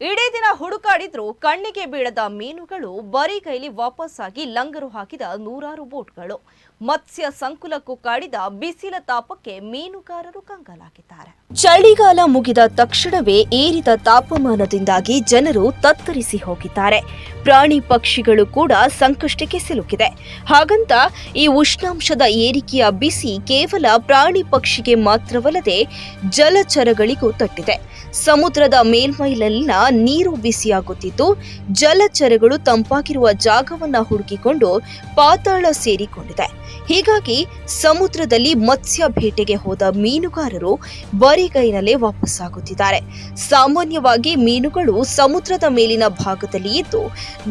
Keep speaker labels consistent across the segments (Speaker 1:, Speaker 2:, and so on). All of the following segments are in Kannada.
Speaker 1: ಇಡೀ ಹುಡುಕಾಡಿದ್ರೂ ಕಣ್ಣಿಗೆ ಬೀಳದ ಮೀನುಗಳು ಬರೀ ಕೈಲಿ ವಾಪಸ್ಸಾಗಿ ಲಂಗರು ಹಾಕಿದ ನೂರಾರು ಬೋಟ್ಗಳು. ಮತ್ಸ್ಯ ಸಂಕುಲಕ್ಕೂ ಕಾಡಿದ ಬಿಸಿಲ ತಾಪಕ್ಕೆ ಮೀನುಗಾರರು ಕಂಗಾಲಾಗಿದ್ದಾರೆ. ಚಳಿಗಾಲ ಮುಗಿದ ತಕ್ಷಣವೇ ಏರಿದ ತಾಪಮಾನದಿಂದಾಗಿ ಜನರು ತತ್ತರಿಸಿ ಹೋಗಿದ್ದಾರೆ. ಪ್ರಾಣಿ ಪಕ್ಷಿಗಳು ಕೂಡ ಸಂಕಷ್ಟಕ್ಕೆ ಸಿಲುಕಿದೆ. ಹಾಗಂತ ಈ ಉಷ್ಣಾಂಶದ ಏರಿಕೆಯ ಬಿಸಿ ಕೇವಲ ಪ್ರಾಣಿ ಪಕ್ಷಿಗೆ ಮಾತ್ರವಲ್ಲದೆ ಜಲಚರಗಳಿಗೂ ತಟ್ಟಿದೆ. ಸಮುದ್ರದ ಮೇಲ್ಮೈಲಲ್ಲಿನ ನೀರು ಬಿಸಿಯಾಗುತ್ತಿದ್ದು ಜಲಚರಗಳು ತಂಪಾಗಿರುವ ಜಾಗವನ್ನ ಹುಡುಕಿಕೊಂಡು ಪಾತಾಳ ಸೇರಿಕೊಂಡಿದೆ. ಹೀಗಾಗಿ ಸಮುದ್ರದಲ್ಲಿ ಮತ್ಸ್ಯ ಬೇಟೆಗೆ ಹೋದ ಮೀನುಗಾರರು ಬರಿಗೈನಲ್ಲೇ ವಾಪಸ್ಸಾಗುತ್ತಿದ್ದಾರೆ. ಸಾಮಾನ್ಯವಾಗಿ ಮೀನುಗಳು ಸಮುದ್ರದ ಮೇಲಿನ ಭಾಗದಲ್ಲಿ ಇದ್ದು,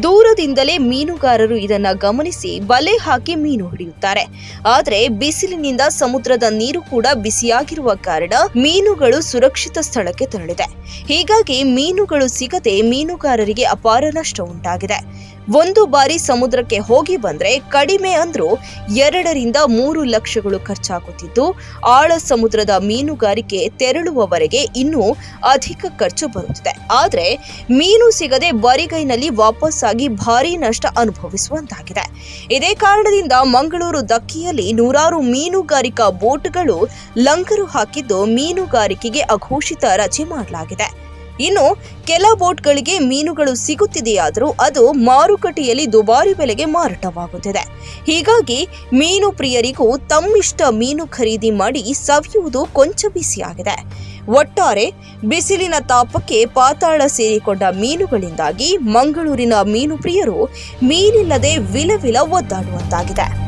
Speaker 1: ದೂರದಿಂದಲೇ ಮೀನುಗಾರರು ಇದನ್ನ ಗಮನಿಸಿ ಬಲೆ ಹಾಕಿ ಮೀನು ಹಿಡಿಯುತ್ತಾರೆ. ಆದರೆ ಬಿಸಿಲಿನಿಂದ ಸಮುದ್ರದ ನೀರು ಕೂಡ ಬಿಸಿಯಾಗಿರುವ ಕಾರಣ ಮೀನುಗಳು ಸುರಕ್ಷಿತ ಸ್ಥಳಕ್ಕೆ ತೆರಳಿದೆ. ಹೀಗಾಗಿ ಮೀನುಗಳು ಸಿಗದೆ ಮೀನುಗಾರರಿಗೆ ಅಪಾರ ನಷ್ಟ ಉಂಟಾಗಿದೆ. ಒಂದು ಬಾರಿ ಸಮುದ್ರಕ್ಕೆ ಹೋಗಿ ಬಂದ್ರೆ ಕಡಿಮೆ ಅಂದ್ರೂ ಎರಡರಿಂದ ಮೂರು ಲಕ್ಷಗಳು ಖರ್ಚಾಗುತ್ತಿದ್ದು, ಆಳ ಸಮುದ್ರದ ಮೀನುಗಾರಿಕೆ ತೆರಳುವವರೆಗೆ ಇನ್ನೂ ಅಧಿಕ ಖರ್ಚು ಬರುತ್ತಿದೆ. ಆದರೆ ಮೀನು ಸಿಗದೆ ಬರಿಗೈನಲ್ಲಿ ವಾಪಸ್ಸಾಗಿ ಭಾರಿ ನಷ್ಟ ಅನುಭವಿಸುವಂತಾಗಿದೆ. ಇದೇ ಕಾರಣದಿಂದ ಮಂಗಳೂರು ದಕ್ಕಿಯಲ್ಲಿ ನೂರಾರು ಮೀನುಗಾರಿಕಾ ಬೋಟ್ಗಳು ಲಂಗರು ಹಾಕಿದ್ದು ಮೀನುಗಾರಿಕೆಗೆ ಅಘೋಷಿತ ರಜೆ ಮಾಡಲಾಗಿದೆ. ಇನ್ನು ಕೆಲ ಬೋಟ್ಗಳಿಗೆ ಮೀನುಗಳು ಸಿಗುತ್ತಿದೆಯಾದರೂ ಅದು ಮಾರುಕಟ್ಟೆಯಲ್ಲಿ ದುಬಾರಿ ಬೆಲೆಗೆ ಮಾರಾಟವಾಗುತ್ತಿದೆ. ಹೀಗಾಗಿ ಮೀನು ಪ್ರಿಯರಿಗೂ ತಮ್ಮಿಷ್ಟ ಮೀನು ಖರೀದಿ ಮಾಡಿ ಸವಿಯುವುದು ಕೊಂಚ ಬಿಸಿಯಾಗಿದೆ. ಒಟ್ಟಾರೆ ಬಿಸಿಲಿನ ತಾಪಕ್ಕೆ ಪಾತಾಳ ಸೇರಿಕೊಂಡ ಮೀನುಗಳಿಂದಾಗಿ ಮಂಗಳೂರಿನ ಮೀನು ಪ್ರಿಯರು ಮೀನಿಲ್ಲದೆ ವಿಲವಿಲ ಒದ್ದಾಡುವಂತಾಗಿದೆ.